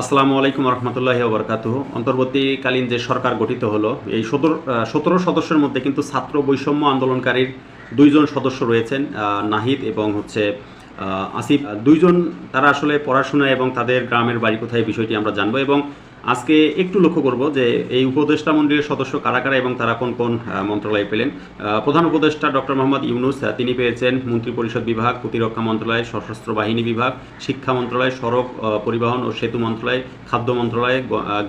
আসসালামু আলাইকুম রহমতুল্লাহি ওবরকাত অন্তর্বর্তীকালীন যে সরকার গঠিত হলো, এই সতেরো সতেরো সদস্যের মধ্যে কিন্তু ছাত্র বৈষম্য আন্দোলনকারীর দুইজন সদস্য রয়েছেন নাহিদ এবং হচ্ছে আসিফ। দুইজন তারা আসলে পড়াশোনা এবং তাদের গ্রামের বাড়ি কোথায়, বিষয়টি আমরা জানব এবং আজকে একটু লক্ষ্য করব যে এই উপদেষ্টা মন্ডলীর সদস্য কারা কারা এবং তারা কোন কোন মন্ত্রণালয়ে পেলেন। প্রধান উপদেষ্টা ডক্টর মোহাম্মদ ইউনুস তিনি পেয়েছেন মন্ত্রিপরিষদ বিভাগ, প্রতিরক্ষা মন্ত্রণালয়, সশস্ত্র বাহিনী বিভাগ, শিক্ষা মন্ত্রণালয়, সড়ক পরিবহন ও সেতু মন্ত্রণালয়, খাদ্য মন্ত্রণালয়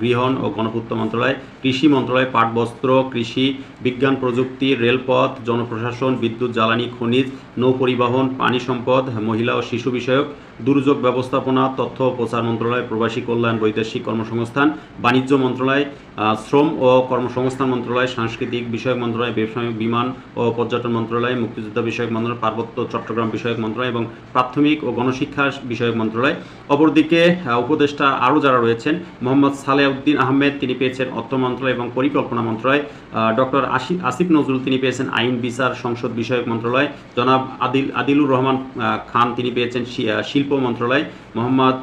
গৃহণ ও গণপূর্ত মন্ত্রণালয়, কৃষি মন্ত্রণালয় পাট বস্ত্র কৃষি, বিজ্ঞান প্রযুক্তি, রেলপথ, জনপ্রশাসন, বিদ্যুৎ, জ্বালানি, খনিজ, নৌ পরিবহন, পানি সম্পদ, মহিলা ও শিশু বিষয়ক, দুর্যোগ ব্যবস্থাপনা, তথ্য ও প্রচার মন্ত্রণালয়, প্রবাসী কল্যাণ, বৈদেশিক কর্মসংস্থান বাণিজ্য মন্ত্রণালয় শ্রম ও কর্মসংস্থান মন্ত্রণালয়, সাংস্কৃতিক বিষয়ক মন্ত্রণালয়, ব্যবসায়িক বিমান ও পর্যটন মন্ত্রণালয়, মুক্তিযুদ্ধ বিষয়ক মন্ত্রণালয়, পার্বত্য চট্টগ্রাম বিষয়ক মন্ত্রণালয় এবং প্রাথমিক ও গণশিক্ষা বিষয়ক মন্ত্রণালয়। অপরদিকে উপদেষ্টা আরও যারা রয়েছেন, মোহাম্মদ সালেউদ্দিন আহমেদ, তিনি পেয়েছেন অর্থ মন্ত্রণালয় এবং পরিকল্পনা মন্ত্রণালয়। ডক্টর আসিফ নজরুল, তিনি পেয়েছেন আইন, বিচার, সংসদ বিষয়ক মন্ত্রণালয়। জনাব আদিল, আদিলুর রহমান খান, তিনি পেয়েছেন শিল্প মন্ত্রণালয়। মোহাম্মদ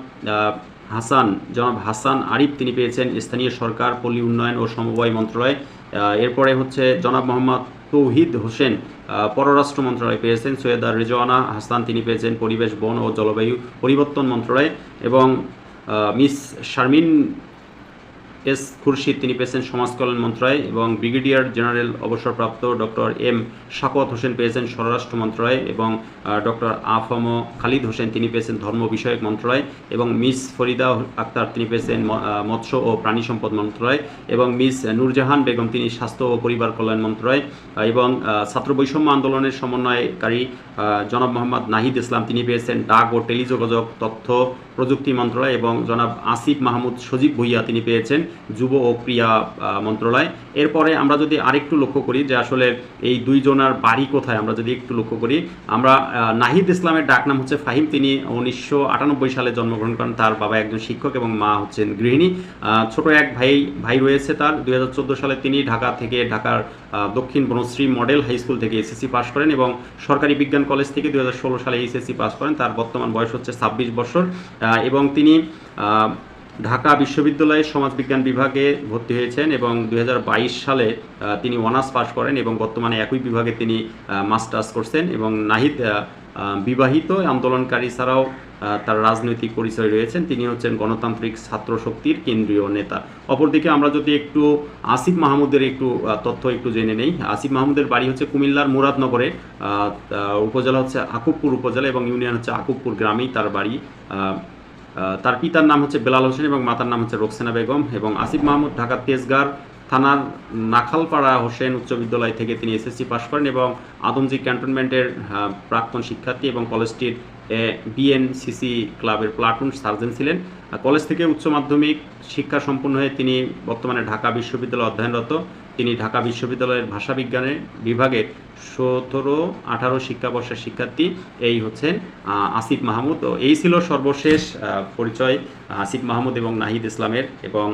হাসান, জনাব হাসান আরিফ তিনি পেয়েছেন স্থানীয় সরকার, পল্লী উন্নয়ন ও সমবায় মন্ত্রণালয়। এরপরে হচ্ছে জনাব মোহাম্মদ তৌহিদ হোসেন পররাষ্ট্র মন্ত্রণালয় পেয়েছেন, সৈয়দা রেজওয়ানা হাসান তিনি পেয়েছেন পরিবেশ, বন ও জলবায়ু পরিবর্তন মন্ত্রণালয় এবং মিস শারমিন এস খুরশিদ, তিনি পেয়েছেন সমাজ কল্যাণ মন্ত্রণালয় এবং ব্রিগেডিয়ার জেনারেল অবসরপ্রাপ্ত ডক্টর এম শাকত হোসেন পেয়েছেন স্বরাষ্ট্র মন্ত্রণালয় এবং ডক্টর আফম খালিদ হোসেন, তিনি পেয়েছেন ধর্ম বিষয়ক মন্ত্রণালয় এবং মিস ফরিদা আক্তার, তিনি পেয়েছেন মৎস্য ও প্রাণী সম্পদ মন্ত্রণালয় এবং মিস নূরজাহান বেগম, তিনি স্বাস্থ্য ও পরিবার কল্যাণ মন্ত্রণালয় এবং ছাত্র বৈষম্য আন্দোলনের সমন্বয়কারী জনাব মোহাম্মদ নাহিদ ইসলাম, তিনি পেয়েছেন ডাক ও টেলিযোগাযোগ তথ্য প্রযুক্তি মন্ত্রণালয় এবং জনাব আসিফ মাহমুদ সজীব ভুইয়া, তিনি পেয়েছেন যুব ও ক্রিয়া মন্ত্রণালয়। এরপরে আমরা যদি আরেকটু লক্ষ্য করি যে আসলে এই দুইজনার বাড়ি কোথায়, আমরা যদি একটু লক্ষ্য করি, আমরা নাহিদ ইসলামের ডাকনাম হচ্ছে ফাহিম। তিনি উনিশশো আটানব্বই সালে জন্মগ্রহণ করেন। তার বাবা একজন শিক্ষক এবং মা হচ্ছেন গৃহিণী। ছোট এক ভাই ভাই রয়েছে তার। দু হাজার চোদ্দ সালে তিনি ঢাকা থেকে ঢাকার দক্ষিণ বনশ্রী মডেল হাই স্কুল থেকে এসএসসি পাশ করেন এবং সরকারি বিজ্ঞান কলেজ থেকে দুই হাজার ষোলো সালে এইচএসসি পাস করেন। তার বর্তমান বয়স হচ্ছে ছাব্বিশ বছর। এবং তিনি ঢাকা বিশ্ববিদ্যালয়ে সমাজবিজ্ঞান বিভাগে ভর্তি হয়েছেন এবং দু হাজার বাইশ সালে তিনি অনার্স পাশ করেন এবং বর্তমানে একই বিভাগে তিনি মাস্টার্স করছেন এবং নাহিদ বিবাহিত আন্দোলনকারী ছাড়াও তার রাজনৈতিক পরিচয় রয়েছেন। তিনি হচ্ছেন গণতান্ত্রিক ছাত্র শক্তির কেন্দ্রীয় নেতা। অপরদিকে আমরা যদি একটু আসিফ মাহমুদের একটু তথ্য একটু জেনে নেই। আসিফ মাহমুদের বাড়ি হচ্ছে কুমিল্লার মুরাদনগরে উপজেলা হচ্ছে আকুবপুর উপজেলা এবং ইউনিয়ন হচ্ছে আকুবপুর গ্রামেই তার বাড়ি তার পিতার নাম হচ্ছে বেলাল হোসেন এবং মাতার নাম হচ্ছে রোকসেনা বেগম এবং আসিফ মাহমুদ ঢাকার তেজগার থানার নাখালপাড়া হোসেন উচ্চ বিদ্যালয় থেকে তিনি এসএসসি পাশ করেন এবং আদমজি ক্যান্টনমেন্টের প্রাক্তন শিক্ষার্থী এবং কলেজটির বিএনসিসি ক্লাবের প্লাটুন সার্জন ছিলেন। কলেজ থেকে উচ্চ মাধ্যমিক শিক্ষা সম্পন্ন হয়ে তিনি বর্তমানে ঢাকা বিশ্ববিদ্যালয়ে অধ্যয়নরত। তিনি ঢাকা বিশ্ববিদ্যালয়ের ভাষা বিজ্ঞানের বিভাগের সতেরো, আঠারো শিক্ষাবর্ষের শিক্ষার্থী। এই হচ্ছেন আসিফ মাহমুদ। তো এই ছিল সর্বশেষ পরিচয়, আসিফ মাহমুদ এবং নাহিদ ইসলামের এবং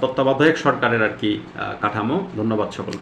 তত্ত্বাবধায়ক সরকারের আর কি কাঠামো। ধন্যবাদ সকল